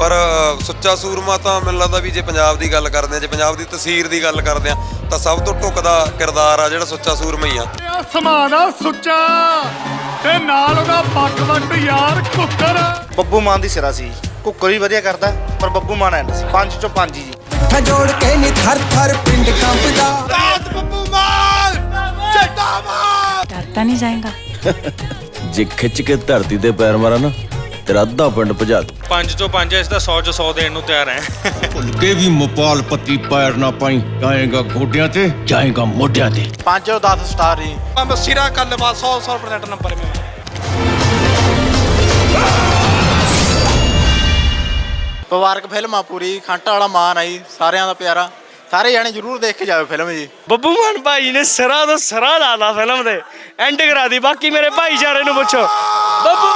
ਪਰ ਸੁੱਚਾ ਸੂਰਮਾ ਤਾਂ ਮੈਨੂੰ ਲੱਗਦਾ ਵੀ ਜੇ ਪੰਜਾਬ ਦੀ ਗੱਲ ਕਰਦੇ ਆ ਜੇ ਪੰਜਾਬ ਦੀ ਤਸਵੀਰ ਦੀ ਗੱਲ ਕਰਦੇ ਆ ਤਾਂ ਸਭ ਤੋਂ ਢੁੱਕਦਾ ਕਿਰਦਾਰ ਆ ਜਿਹੜਾ ਸੁੱਚਾ ਸੂਰਮਾ ਹੀ ਆ। ਆ ਸਮਾਨਾ ਸੁੱਚਾ ਤੇ ਨਾਲ ਉਹਦਾ ਪੱਗ ਵੱਟ ਯਾਰ ਕੁੱਕਰ। ਬੱਬੂ ਮਾਨ ਦੀ ਸਿਰਾ ਸੀ। ਕੁੱਕਰ ਵੀ ਵਧੀਆ ਕਰਦਾ ਪਰ ਬੱਬੂ ਮਾਨ ਐਂਡ ਸੀ। ਪੰਜ ਚੋਂ ਪੰਜ ਹੀ ਜੀ। ਹੱਥਾਂ ਜੋੜ ਕੇ ਨੀ ਥਰ ਥਰ ਪਿੰਡ ਕੰਬਦਾ ਡਰਤਾ ਨਹੀਂ ਜਾਏਗਾ। ਜੇ ਖਿੱਚ ਕੇ ਧਰਤੀ ਤੇ ਪੈਰ ਮਾਰਾਂ ਨਾ ਤੇਰਾ ਅੱਧਾ ਪਿੰਡ ਭਜਾ ਦੂੰ ਪੰਜ ਤੋਂ ਪੰਜ ਇਸ ਦਾ 100 ਚ 100 ਦੇਣ ਨੂੰ ਤਿਆਰ ਹੈ ਭੁੱਲ ਕੇ ਵੀ ਮੋਪਾਲ ਪੱਤੀ ਪੈਰ ਨਾ ਪਾਈ ਜਾਏਗਾ ਗੋਡਿਆਂ ਤੇ ਜਾਏਗਾ ਮੋਢਿਆਂ ਤੇ। ਪੰਜ ਚੋਂ 10 ਸਟਾਰ ਜੀ। ਸਿਰਾ ਕੱਲ ਬਾਅਦ 100 100% ਨੰਬਰ ਮੈਂ ਪਰਿਵਾਰਕ ਫਿਲਮ ਆ ਪੂਰੀ ਖੰਟਾ ਵਾਲਾ ਮਾਨ ਆਈ ਸਾਰਿਆਂ ਦਾ ਪਿਆਰਾ। ਸਾਰੇ ਜਾਣੇ ਜਰੂਰ ਦੇਖ ਕੇ ਜਾਓ ਫਿਲਮ ਜੀ। ਬੱਬੂ ਮਾਨ ਭਾਈ ਨੇ ਸਿਰਾ ਤੋਂ ਸਿਰਾ ਲਾਲਾ ਫਿਲਮ ਦੇ। ਐਂਡ ਕਰਾ ਦੀ ਬਾਕੀ ਮੇਰੇ ਭਾਈਚਾਰੇ ਨੂੰ ਪੁੱਛੋ। ਬੱਬੂ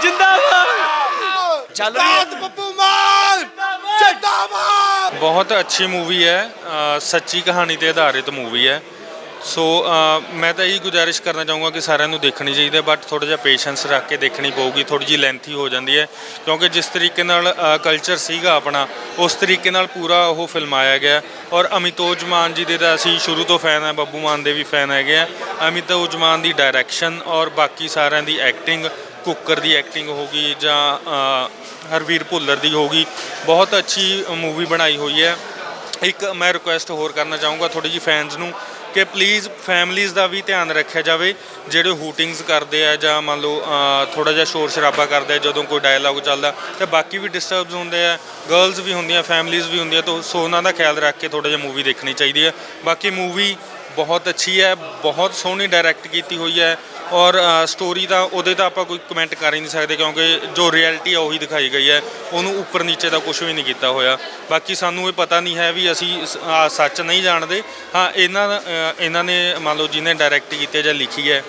ਬੱਬੂ ਮਾਨ ਜਿੰਦਾਬਾਦ। ਚੱਲ ਰਹੀ ਹੈ। ਬੱਬੂ ਮਾਨ। ਜਿੰਦਾਬਾਦ। ਬਹੁਤ ਅੱਛੀ ਮੂਵੀ ਹੈ ਸੱਚੀ ਕਹਾਣੀ ਤੇ ਆਧਾਰਿਤ ਮੂਵੀ ਹੈ। ਸੋ ਮੈਂ ਤਾਂ ਇਹੀ ਗੁਜ਼ਾਰਿਸ਼ ਕਰਨਾ ਚਾਹੂੰਗਾ ਕਿ ਸਾਰਿਆਂ ਨੂੰ ਦੇਖਣੀ ਚਾਹੀਦੀ ਹੈ ਬਟ ਥੋੜਾ ਜਿਹਾ ਪੇਸ਼ੈਂਸ ਰੱਖ ਕੇ ਦੇਖਣੀ ਪਊਗੀ ਥੋੜੀ ਜਿਹੀ ਲੈਂਥੀ ਹੋ ਜਾਂਦੀ ਹੈ। ਕਿਉਂਕਿ ਜਿਸ ਤਰੀਕੇ ਨਾਲ ਕਲਚਰ ਸੀਗਾ ਆਪਣਾ ਉਸ ਤਰੀਕੇ ਨਾਲ ਪੂਰਾ ਉਹ ਫਿਲਮਾਇਆ ਗਿਆ ਔਰ ਅਮਿਤੋਜ ਮਾਨ ਜੀ ਦੇ ਤਾਂ ਅਸੀਂ ਸ਼ੁਰੂ ਤੋਂ ਫੈਨ ਹੈ ਬੱਬੂ ਮਾਨ ਦੇ ਵੀ ਫੈਨ ਹੈਗੇ ਆ। ਅਮਿਤੋਜ ਮਾਨ ਦੀ ਡਾਇਰੈਕਸ਼ਨ ਔਰ ਬਾਕੀ ਸਾਰਿਆਂ ਦੀ ਐਕਟਿੰਗ ਕੁੱਕਰ ਦੀ ਐਕਟਿੰਗ ਹੋ ਗਈ ਜਾਂ ਹਰਵੀਰ ਭੁੱਲਰ ਦੀ ਹੋ ਗਈ, ਬਹੁਤ ਅੱਛੀ ਮੂਵੀ ਬਣਾਈ ਹੋਈ ਹੈ। ਇੱਕ ਮੈਂ ਰਿਕੁਐਸਟ ਹੋਰ ਕਰਨਾ ਚਾਹੂੰਗਾ ਥੋੜੀ ਜਿਹੀ ਫੈਨਸ ਨੂੰ ਕਿ ਪਲੀਜ਼ ਫੈਮਲੀਜ਼ ਦਾ ਵੀ ਧਿਆਨ ਰੱਖਿਆ ਜਾਵੇ, ਜਿਹੜੇ ਹੂਟਿੰਗਸ ਕਰਦੇ ਆ ਜਾਂ ਮੰਨ ਲਓ ਥੋੜਾ ਜਿਹਾ ਸ਼ੋਰ ਸ਼ਰਾਬਾ ਕਰਦੇ ਆ, ਜਦੋਂ ਕੋਈ ਡਾਇਲੌਗ ਚੱਲਦਾ, ਤੇ ਬਾਕੀ ਵੀ ਡਿਸਟਰਬਸ ਹੁੰਦੇ ਆ ਗਰਲਸ ਵੀ ਹੁੰਦੀਆਂ ਫੈਮਲੀਜ਼ ਵੀ ਹੁੰਦੀਆਂ, ਤਾਂ ਸੋ ਉਹਨਾਂ ਦਾ ਖਿਆਲ ਰੱਖ ਕੇ ਥੋੜਾ ਜਿਹਾ ਮੂਵੀ ਦੇਖਣੀ ਚਾਹੀਦੀ ਹੈ। ਬਾਕੀ ਮੂਵੀ ਬਹੁਤ ਅੱਛੀ ਹੈ, ਬਹੁਤ ਸੋਹਣੀ ਡਾਇਰੈਕਟ ਕੀਤੀ ਹੋਈ ਹੈ ਔਰ ਸਟੋਰੀ ਦਾ, ਉਹਦੇ ਤਾਂ ਆਪਾਂ ਕੋਈ ਕਮੈਂਟ ਕਰ ਹੀ ਨਹੀਂ ਸਕਦੇ ਕਿਉਂਕਿ ਜੋ ਰਿਐਲਿਟੀ ਆ ਉਹੀ ਦਿਖਾਈ ਗਈ ਹੈ, ਉਹਨੂੰ ਉੱਪਰ ਨੀਚੇ ਦਾ ਕੁਝ ਵੀ ਨਹੀਂ ਕੀਤਾ ਹੋਇਆ। ਬਾਕੀ ਸਾਨੂੰ ਇਹ ਪਤਾ ਨਹੀਂ ਹੈ ਵੀ ਅਸੀਂ ਸੱਚ ਨਹੀਂ ਜਾਣਦੇ। ਹਾਂ, ਇਹਨਾਂ ਇਹਨਾਂ ਨੇ ਮੰਨ ਲਓ ਜਿਹਨੇ ਡਾਇਰੈਕਟ ਕੀਤੀ ਜਾਂ ਲਿਖੀ ਹੈ,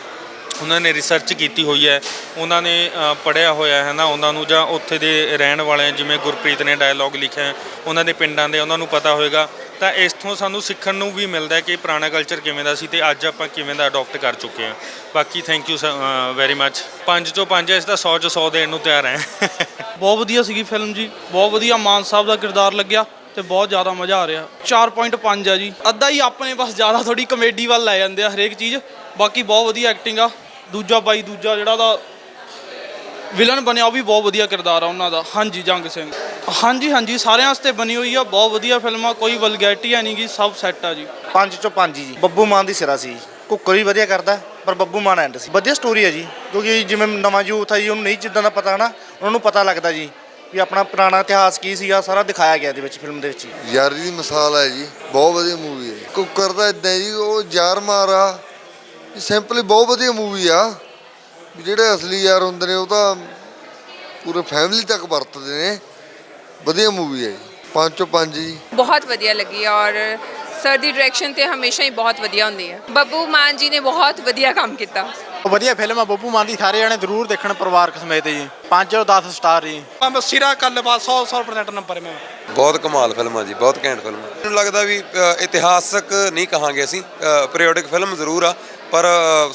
ਉਹਨਾਂ ਨੇ ਰਿਸਰਚ ਕੀਤੀ ਹੋਈ ਹੈ, ਉਹਨਾਂ ਨੇ ਪੜਿਆ ਹੋਇਆ ਹੈ ਨਾ, ਉਹਨਾਂ ਨੂੰ ਜਾਂ ਉੱਥੇ ਦੇ ਰਹਿਣ ਵਾਲੇ ਜਿਵੇਂ ਗੁਰਪ੍ਰੀਤ ਨੇ ਡਾਇਲੌਗ ਲਿਖਿਆ ਉਹਨਾਂ ਦੇ ਪਿੰਡਾਂ ਦੇ, ਉਹਨਾਂ ਨੂੰ ਪਤਾ ਹੋਏਗਾ। ਤਾਂ ਇਸ ਤੋਂ ਸਾਨੂੰ ਸਿੱਖਣ ਨੂੰ ਵੀ ਮਿਲਦਾ ਹੈ ਕਿ ਪੁਰਾਣਾ ਕਲਚਰ ਕਿਵੇਂ ਦਾ ਸੀ ਤੇ ਅੱਜ ਆਪਾਂ ਕਿਵੇਂ ਦਾ ਅਡਾਪਟ ਕਰ ਚੁੱਕੇ ਹਾਂ। ਬਾਕੀ ਥੈਂਕ ਯੂ ਵੈਰੀ ਮੱਚ ਪੰਜ ਚੋਂ ਪੰਜ ਇਸ ਦਾ 100 'ਚੋਂ 100 ਦੇਣ ਨੂੰ ਤਿਆਰ ਹੈ। ਬਹੁਤ ਵਧੀਆ ਸੀਗੀ ਫਿਲਮ ਜੀ। ਬਹੁਤ ਵਧੀਆ ਮਾਨ ਸਾਹਿਬ ਦਾ ਕਿਰਦਾਰ ਲੱਗਿਆ ਤੇ ਬਹੁਤ ਜ਼ਿਆਦਾ ਮਜ਼ਾ ਆ ਰਿਹਾ। 4.5 ਆ ਜੀ। ਅੱਧਾ ਹੀ ਆਪਣੇ ਬਸ ਜ਼ਿਆਦਾ ਥੋੜੀ ਕਮੇਡੀ ਵੱਲ ਲੈ ਜਾਂਦੇ ਆ ਹਰੇਕ ਚੀਜ਼। ਬਾਕੀ ਬਹੁਤ ਵਧੀਆ ਐਕਟਿੰਗ ਆ। ਦੂਜਾ ਬਾਈ ਦੂਜਾ ਜਿਹੜਾ ਦਾ ਵਿਲਨ ਬਣਿਆ, ਉਹ ਵੀ ਬਹੁਤ ਵਧੀਆ ਕਿਰਦਾਰ ਆ ਉਹਨਾਂ ਦਾ। ਹਾਂਜੀ, ਜੰਗ ਸਿੰਘ। ਹਾਂਜੀ ਹਾਂਜੀ ਸਾਰਿਆਂ ਵਾਸਤੇ ਬਣੀ ਹੋਈ ਆ ਬਹੁਤ ਵਧੀਆ ਫਿਲਮ ਆ ਕੋਈ ਵਲਗੈਰਿਟੀ ਹੈ ਨਹੀਂਗੀ ਸਭ ਸੈੱਟ ਆ ਜੀ। ਪੰਜ ਚੋਂ ਪੰਜ ਹੀ ਜੀ। ਬੱਬੂ ਮਾਨ ਦੀ ਸਿਰਾ ਸੀ। ਕੁੱਕਰ ਵੀ ਵਧੀਆ ਕਰਦਾ ਪਰ ਬੱਬੂ ਮਾਨ ਐਂਡ ਸੀ। ਵਧੀਆ ਸਟੋਰੀ ਹੈ ਜੀ ਕਿਉਂਕਿ ਜਿਵੇਂ ਨਵਾਂ ਯੂਥ ਹੈ ਜੀ ਉਹਨੂੰ ਨਹੀਂ ਜਿੱਦਾਂ ਦਾ ਪਤਾ ਨਾ ਉਹਨਾਂ ਨੂੰ ਪਤਾ ਲੱਗਦਾ ਜੀ ਵੀ ਆਪਣਾ ਪੁਰਾਣਾ ਇਤਿਹਾਸ ਕੀ ਸੀਗਾ ਸਾਰਾ ਦਿਖਾਇਆ ਗਿਆ ਇਹਦੇ ਵਿੱਚ ਫਿਲਮ ਦੇ ਵਿੱਚ ਯਾਰੀ ਦੀ ਮਿਸਾਲ ਹੈ ਜੀ ਬਹੁਤ ਵਧੀਆ ਮੂਵੀ ਹੈ ਕੁੱਕਰ ਦਾ ਇਦਾਂ ਜੀ ਉਹ ਯਾਰ ਮਾਰਾ ਸਿੰਪਲੀ ਬਹੁਤ ਵਧੀਆ ਮੂਵੀ ਆ। ਵੀ ਜਿਹੜੇ ਅਸਲੀ ਯਾਰ ਹੁੰਦੇ ਨੇ ਉਹ ਤਾਂ ਪੂਰੇ ਫੈਮਿਲੀ ਤੱਕ ਵਰਤਦੇ ਨੇ। ਵਧੀਆ ਮੂਵੀ ਹੈ ਪੰਜ ਚੋਂ ਪੰਜ ਜੀ। ਬਹੁਤ ਵਧੀਆ ਲੱਗੀ ਔਰ ਸਰ ਦੀ ਡਾਇਰੈਕਸ਼ਨ ਤੇ ਹਮੇਸ਼ਾ ਹੀ ਬਹੁਤ ਵਧੀਆ ਹੁੰਦੀ ਹੈ ਬੱਬੂ ਮਾਨ ਜੀ ਨੇ ਬਹੁਤ ਵਧੀਆ ਕੰਮ ਕੀਤਾ। ਵਧੀਆ ਫਿਲਮ ਆ ਬੱਬੂ ਮਾਨ ਦੀ ਸਾਰੇ ਜਾਣੇ ਜ਼ਰੂਰ ਦੇਖਣ ਪਰਿਵਾਰਕ ਸਮੇਤ ਜੀ। ਪੰਜ ਚੋਂ 10 ਸਟਾਰ ਜੀ। ਸਿਰਾ ਕੱਲ ਬਾਅਦ 100 100% ਨੰਬਰ ਮੈਂ। ਬਹੁਤ ਕਮਾਲ ਫਿਲਮ ਆ ਜੀ ਬਹੁਤ ਘੈਂਟ ਫਿਲਮ। ਮੈਨੂੰ ਲੱਗਦਾ ਵੀ ਇਤਿਹਾਸਕ ਨਹੀਂ ਕਹਾਂਗੇ ਅਸੀਂ ਪੀਰੀਓਡਿਕ ਫਿਲਮ ਜ਼ਰੂਰ ਆ। ਪਰ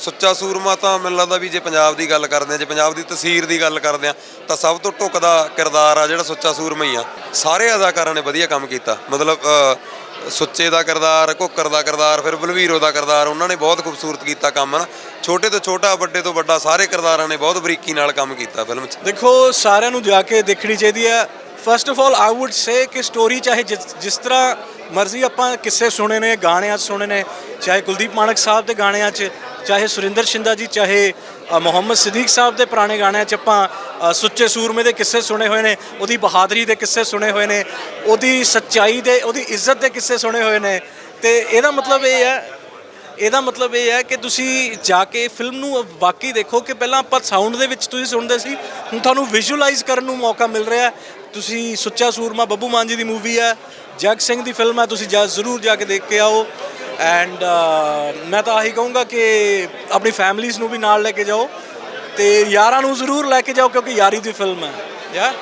ਸੁੱਚਾ ਸੂਰਮਾ ਤਾਂ ਮੈਨੂੰ ਲੱਗਦਾ ਵੀ ਜੇ ਪੰਜਾਬ ਦੀ ਗੱਲ ਕਰਦੇ ਆ ਜੇ ਪੰਜਾਬ ਦੀ ਤਸਵੀਰ ਦੀ ਗੱਲ ਕਰਦੇ ਆ ਤਾਂ ਸਭ ਤੋਂ ਢੁੱਕਦਾ ਕਿਰਦਾਰ ਆ ਜਿਹੜਾ ਸੁੱਚਾ ਸੂਰਮਾ ਹੀ ਆ। ਸਾਰੇ ਅਦਾਕਾਰਾਂ ਨੇ ਵਧੀਆ ਕੰਮ ਕੀਤਾ। ਮਤਲਬ ਸੁੱਚੇ ਦਾ ਕਿਰਦਾਰ, ਘੁੱਕਰ ਦਾ ਕਿਰਦਾਰ, ਫਿਰ ਬਲਵੀਰੋ ਦਾ ਕਿਰਦਾਰ, ਉਹਨਾਂ ਨੇ ਬਹੁਤ ਖੂਬਸੂਰਤ ਕੀਤਾ ਕੰਮ ਨਾ ਛੋਟੇ ਤੋਂ ਛੋਟਾ, ਵੱਡੇ ਤੋਂ ਵੱਡਾ, ਸਾਰੇ ਕਿਰਦਾਰਾਂ ਨੇ ਬਹੁਤ ਬਰੀਕੀ ਨਾਲ ਕੰਮ ਕੀਤਾ ਫਿਲਮ 'ਚ। ਦੇਖੋ, ਸਾਰਿਆਂ ਨੂੰ ਜਾ ਕੇ ਦੇਖਣੀ ਚਾਹੀਦੀ ਹੈ। First of all I would say ਕਿ ਸਟੋਰੀ ਚਾਹੇ ਜਿਸ ਜਿਸ ਤਰ੍ਹਾਂ ਮਰਜ਼ੀ ਆਪਾਂ ਕਿੱਸੇ ਸੁਣੇ ਨੇ, ਗਾਣਿਆਂ 'ਚ ਸੁਣੇ ਨੇ, ਚਾਹੇ ਕੁਲਦੀਪ ਮਾਨਕ ਸਾਹਿਬ ਦੇ ਗਾਣਿਆਂ 'ਚ, ਚਾਹੇ ਸੁਰਿੰਦਰ ਸ਼ਿੰਦਾ ਜੀ, ਚਾਹੇ ਮੁਹੰਮਦ ਸਦੀਕ ਸਾਹਿਬ ਦੇ ਪੁਰਾਣੇ ਗਾਣਿਆਂ 'ਚ ਆਪਾਂ ਸੁੱਚੇ ਸੂਰਮੇ ਦੇ ਕਿੱਸੇ ਸੁਣੇ ਹੋਏ ਨੇ, ਉਹਦੀ ਬਹਾਦਰੀ ਦੇ ਕਿੱਸੇ ਸੁਣੇ ਹੋਏ ਨੇ, ਉਹਦੀ ਸੱਚਾਈ ਦੇ, ਉਹਦੀ ਇੱਜ਼ਤ ਦੇ ਕਿੱਸੇ ਸੁਣੇ ਹੋਏ ਨੇ। ਤੇ ਇਹਦਾ ਮਤਲਬ ਇਹ ਹੈ, ਇਹਦਾ ਮਤਲਬ ਇਹ ਹੈ ਕਿ ਤੁਸੀਂ ਜਾ ਕੇ ਫਿਲਮ ਨੂੰ ਵਾਕਈ ਦੇਖੋ ਕਿ ਪਹਿਲਾਂ ਆਪਾਂ ਸਾਊਂਡ ਦੇ ਵਿੱਚ ਤੁਸੀਂ ਸੁਣਦੇ ਸੀ, ਹੁਣ ਤੁਹਾਨੂੰ ਵਿਜ਼ੂਅਲਾਈਜ਼ ਕਰਨ ਨੂੰ ਮੌਕਾ ਮਿਲ ਰਿਹਾ ਤੁਸੀਂ ਸੁੱਚਾ ਸੂਰਮਾ ਬੱਬੂ ਮਾਨ ਜੀ ਦੀ ਮੂਵੀ ਹੈ ਜਗ ਸਿੰਘ ਦੀ ਫਿਲਮ ਹੈ, ਤੁਸੀਂ ਜਾ ਜ਼ਰੂਰ ਜਾ ਕੇ ਦੇਖ ਕੇ ਆਓ। ਐਂਡ ਮੈਂ ਤਾਂ ਆਹੀ ਕਹੂੰਗਾ ਕਿ ਆਪਣੀ ਫੈਮਲੀਜ਼ ਨੂੰ ਵੀ ਨਾਲ ਲੈ ਕੇ ਜਾਓ ਤੇ ਯਾਰਾਂ ਨੂੰ ਜ਼ਰੂਰ ਲੈ ਕੇ ਜਾਓ ਕਿਉਂਕਿ ਯਾਰੀ ਦੀ ਫਿਲਮ ਹੈ। ਯਾ